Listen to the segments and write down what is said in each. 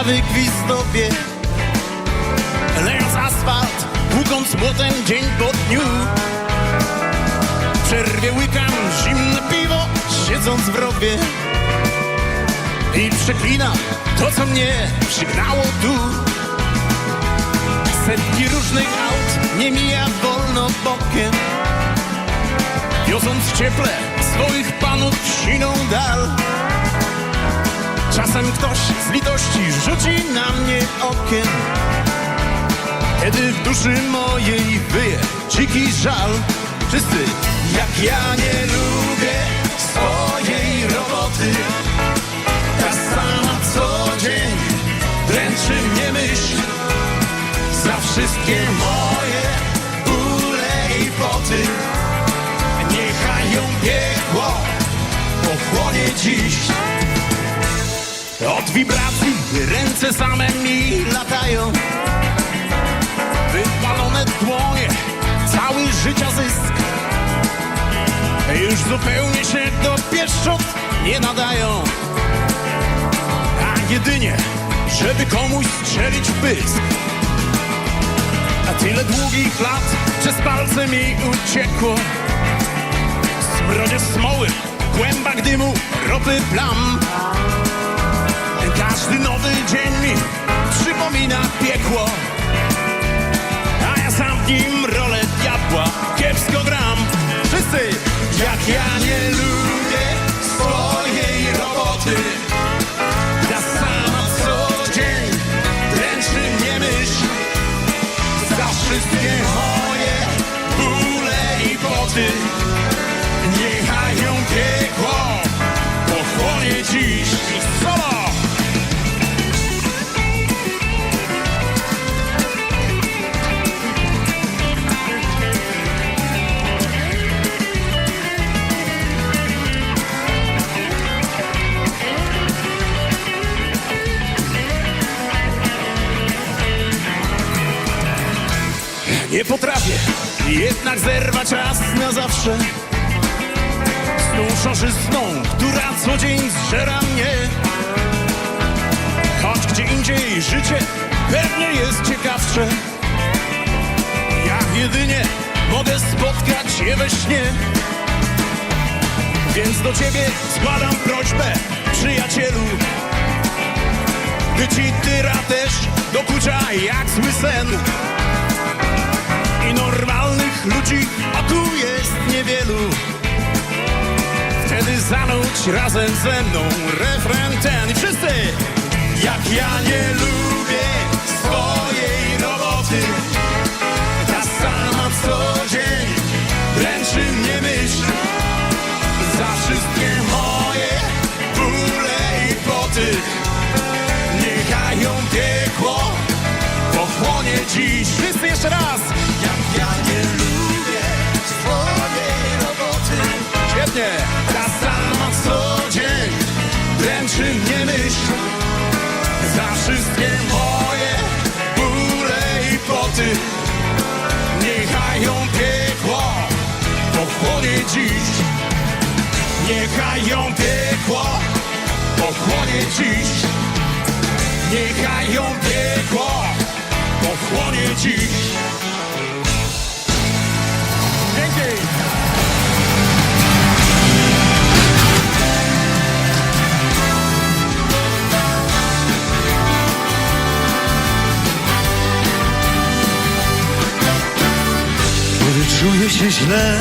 nawyk w izdobie Lejąc asfalt, tłukąc młotem dzień po dniu. Przerwie łykam zimne piwo, siedząc w rowie I przeklinam to, co mnie przygnało tu. Setki różnych aut nie mija wolno bokiem. Wioząc cieple swoich panów siną Czasem ktoś z litości rzuci na mnie okiem. Kiedy w duszy mojej wyje dziki żal Wszyscy jak ja nie lubię swojej roboty. Ta sama co dzień dręczy mnie myśl Za wszystkie moje bóle i poty. Niechaj ją piekło pochłonie dziś Od wibracji ręce same mi latają. Wypalone dłonie, cały życia zysk. Już zupełnie się do pieszczot nie nadają. A jedynie, żeby komuś strzelić w pysk. A tyle długich lat przez palce mi uciekło. Smrodzie smoły, głębach dymu, ropy plam każdy nowy dzień mi przypomina piekło. A ja sam w nim rolę diabła. Kiepsko gram. Wszyscy! Jak ja nie lubię swojej roboty jednak zerwać raz na zawsze. Z tą szorzystą, która co dzień zżera mnie. Choć gdzie indziej życie pewnie jest ciekawsze. Ja jedynie mogę spotkać je we śnie. Więc do ciebie składam prośbę, przyjacielu. By ci tyra też dokucza jak zły sen ludzi, tu jest niewielu. Wtedy zanudź razem ze mną refren ten i wszyscy! Jak ja nie lubię dziś. Niechaj ją piekło pochłonie dziś. Niechaj ją piekło pochłonie dziś. Dzięki! Czuję się źle,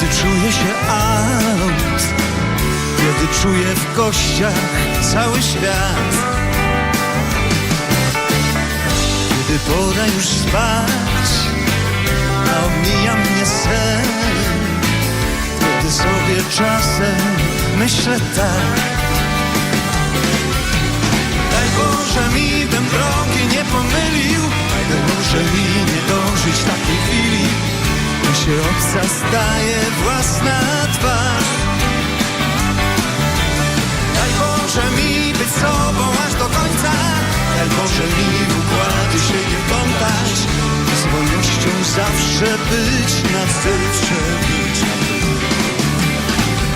kiedy czuję się out, kiedy czuję w kościach cały świat. Kiedy pora już spać, a omija mnie sen, wtedy sobie czasem myślę tak. Daj Boże mi bym drogi nie pomylił Daj Boże mi nie chwili Gdy się obca staje własna twarz. Daj Boże mi być sobą aż do końca. Daj Boże mi układy się nie wplątać Z wolnością zawsze być na zawsze być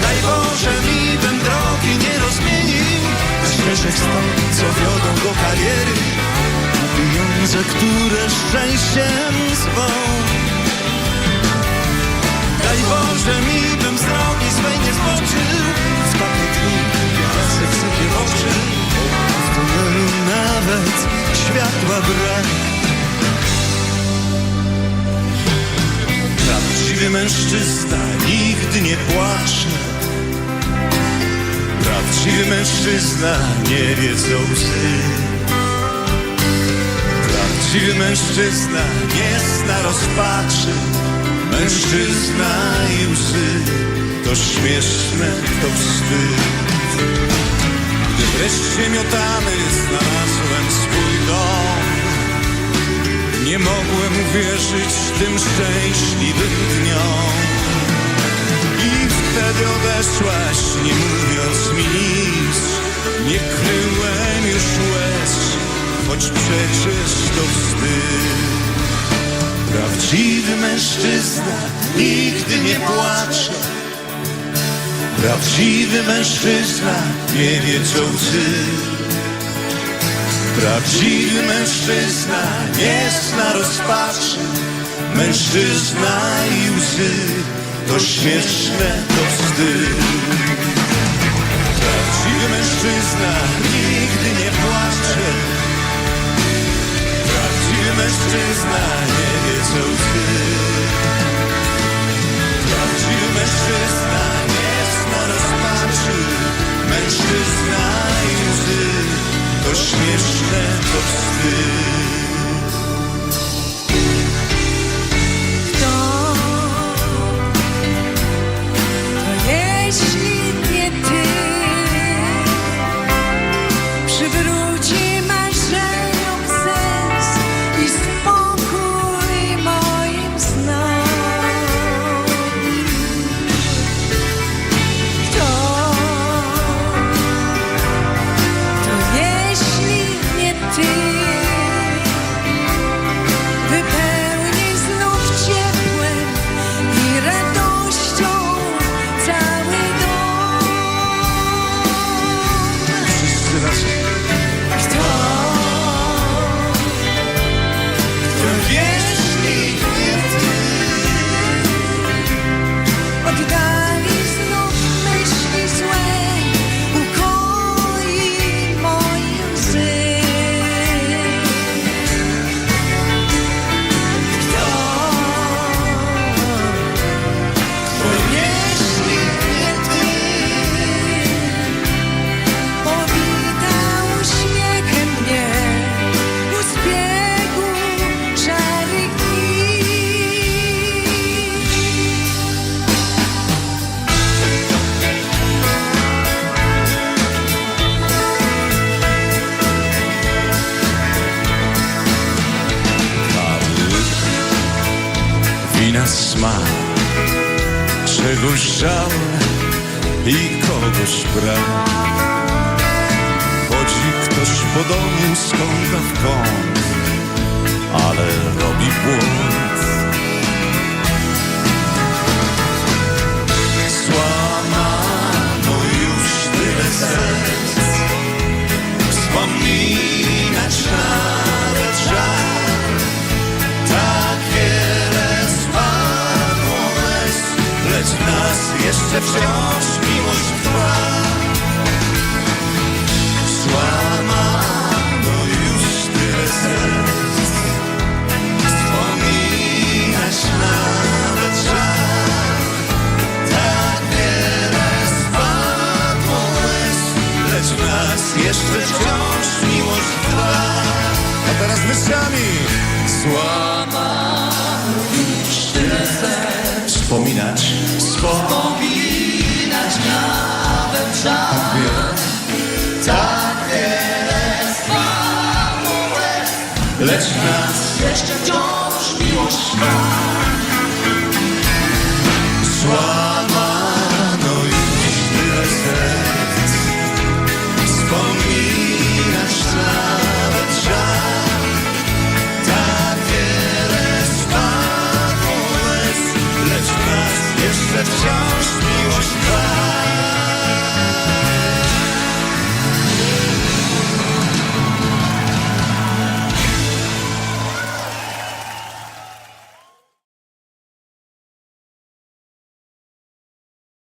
Daj Boże mi bym drogi nie rozmienił. Ścieżek stąd, co wiodą do kariery. Pieniądze, które szczęściem zwą Daj Boże mi, bym z drogi swej nie zboczył Spadł tłum, piasek sypie w oczy. W tunelu nawet światła brak. Prawdziwy mężczyzna nigdy nie płacze. Prawdziwy mężczyzna nie wie co łzy. Prawdziwy mężczyzna nie zna rozpaczy Mężczyzna i łzy to śmieszne, to wstyd. Gdy wreszcie miotany znalazłem swój dom Nie mogłem uwierzyć tym szczęśliwym dniom. I wtedy odeszłaś, nie mówiąc mi nic. Nie kryłem już łez, choć przecież to wstyd Prawdziwy mężczyzna nigdy nie płacze. Prawdziwy mężczyzna nie wie co łzy. Prawdziwy mężczyzna nie zna rozpaczy. Mężczyzna i łzy to śmieszne, to wstyd. Prawdziwy mężczyzna mężczyzna nie wie co Smak Czegoś żal I kogoś brak. Chodzi ktoś po domu z kąta w kąt Ale robi błąd. Złamano już tyle serc. Wspominać nawet jeszcze wciąż miłość trwa. Złamano już tyle serc, wspominać nawet żal. Tak wiele spadło łez, lecz nas jeszcze wciąż miłość trwa. A teraz my sami Złamano już tyle serc Wspominać. Wspominać nawet żal. Tak wiele spadło Lecz w nas jeszcze wciąż miłość Złamano